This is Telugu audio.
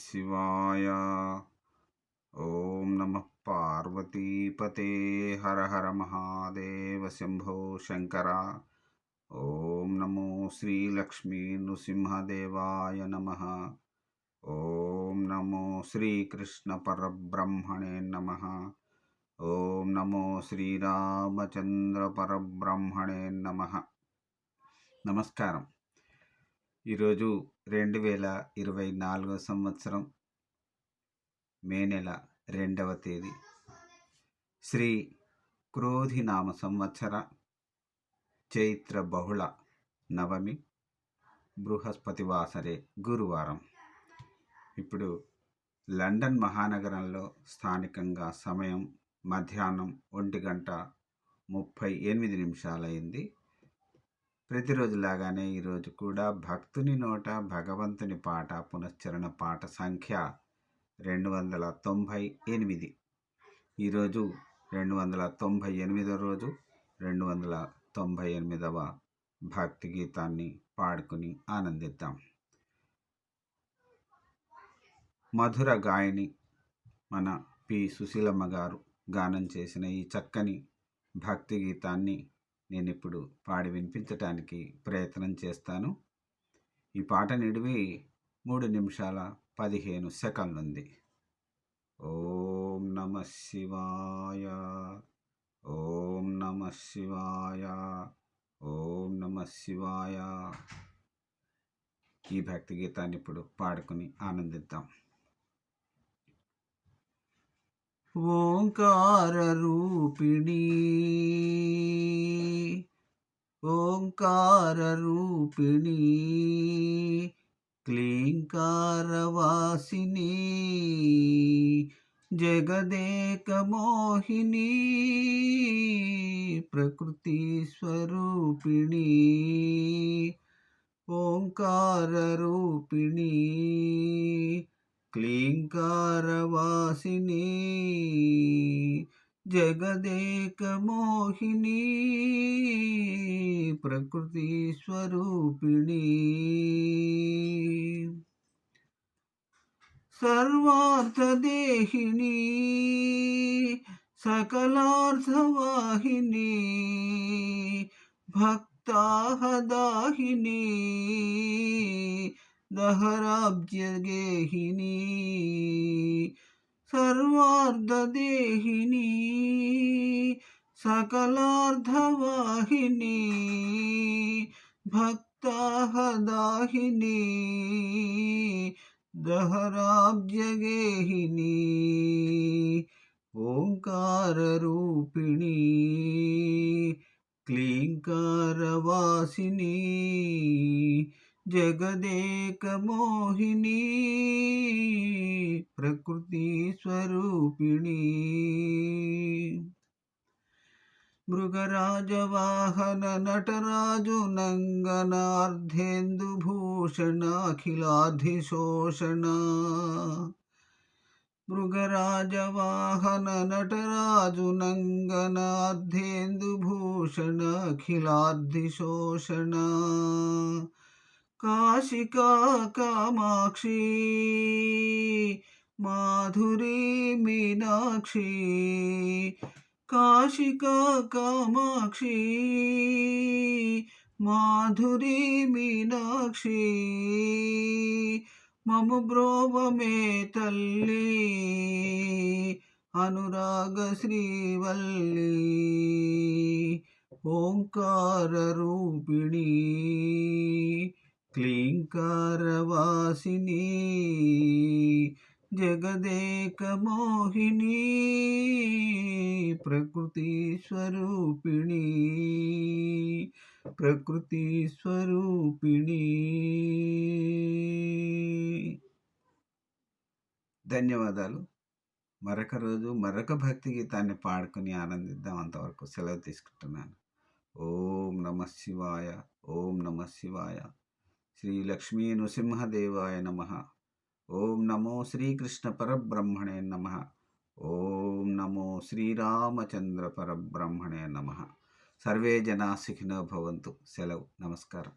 శివాయ ఓం నమ పార్వతీపతే హర హర మహాదేవ శంభో శంకర ఓం నమో శ్రీలక్ష్మీ నృసింహదేవాయ నమ ఓం నమో శ్రీకృష్ణ పరబ్రహ్మణే నమ ఓం నమో శ్రీరామచంద్ర పరబ్రహ్మణే నమ నమస్కారం ఈరోజు రెండు వేల ఇరవై నాలుగో సంవత్సరం మే నెల రెండవ తేదీ. శ్రీ క్రోధినామ సంవత్సర చైత్ర బహుళ నవమి బృహస్పతి వాసరే గురువారం. ఇప్పుడు లండన్ మహానగరంలో స్థానికంగా సమయం మధ్యాహ్నం ఒంటి గంట ముప్పై ఎనిమిది నిమిషాలైంది. ప్రతిరోజులాగానే ఈరోజు కూడా భక్తుని నోట భగవంతుని పాట పునశ్చరణ పాట సంఖ్య రెండు వందల తొంభై ఎనిమిది. ఈరోజు రెండు వందల తొంభై ఎనిమిదవ రోజు రెండు వందల తొంభై ఎనిమిదవ భక్తి గీతాన్ని పాడుకుని ఆనందిద్దాం. మధుర గాయని మన పి సుశీలమ్మ గారు గానం చేసిన ఈ చక్కని భక్తి గీతాన్ని నేను ఇప్పుడు పాడి వినిపించటానికి ప్రయత్నం చేస్తాను. ఈ పాట నిడివి మూడు నిమిషాల పదిహేను సెకండ్లు ఉంది ఓం నమ శివాయ ఓం నమ శివాయ ఓం నమ శివాయ. ఈ భక్తి గీతాన్ని ఇప్పుడు పాడుకుని ఆనందిద్దాం. ఓంకార రూపిణీ. ఓంకారూపిణీ క్లీంకారవాసిని. జగదేకమోహిని ప్రకృతి స్వరూపిణి. ఓంకారూపిణి క్లీంకారవాసిని. जगदेक मोहिनी प्रकृति स्वरूपिणी। सर्वार्थ सर्वार्थदेहिनी सकलार्थवाहिनी भक्ताहदाहिनी दहराब्जगेहिनी। सर्वार्धदेहिनी सकलार्धवाहिनी भक्ताहदाहिनी दहराब्जगेहिनी ओंकार रूपिणी क्लिंकार वासिनी जगदेक मोहिनी प्रकृति स्वरूपिणी मृगराजवाहननटराजुनङ्गनार्धेन्दुभूषणाखिलाधिशोषण मृगराजवाहननटराजुनङ्गनार्धेन्दुभूषणाखिलाधिशोषण काशिका कामाक्षी माधुरी मीनाक्षी కాశికా కామాక్షి మాధురి మీనాక్షి మము బ్రోవమే తల్లి అనురాగ శ్రీవల్లి ఓంకార రూపిణీ క్లీంకారవాసిని జగదేకమోహిని ప్రకృతి స్వరూపిణి ప్రకృతి స్వరూపిణి. ధన్యవాదాలు. మరొక రోజు మరొక భక్తి గీతాన్ని పాడుకుని ఆనందిద్దాం అంతవరకు సెలవు తీసుకుంటున్నాను. ఓం నమ శివాయ ఓం నమ శివాయ. శ్రీ లక్ష్మీ నృసింహదేవాయ నమ. ఓం నమో శ్రీకృష్ణ పరబ్రహ్మణే నమ. ఓం నమో శ్రీరామచంద్ర పరబ్రహ్మణే నమ. సర్వే జనా సుఖినో భవంతు. సెలవు. నమస్కారం.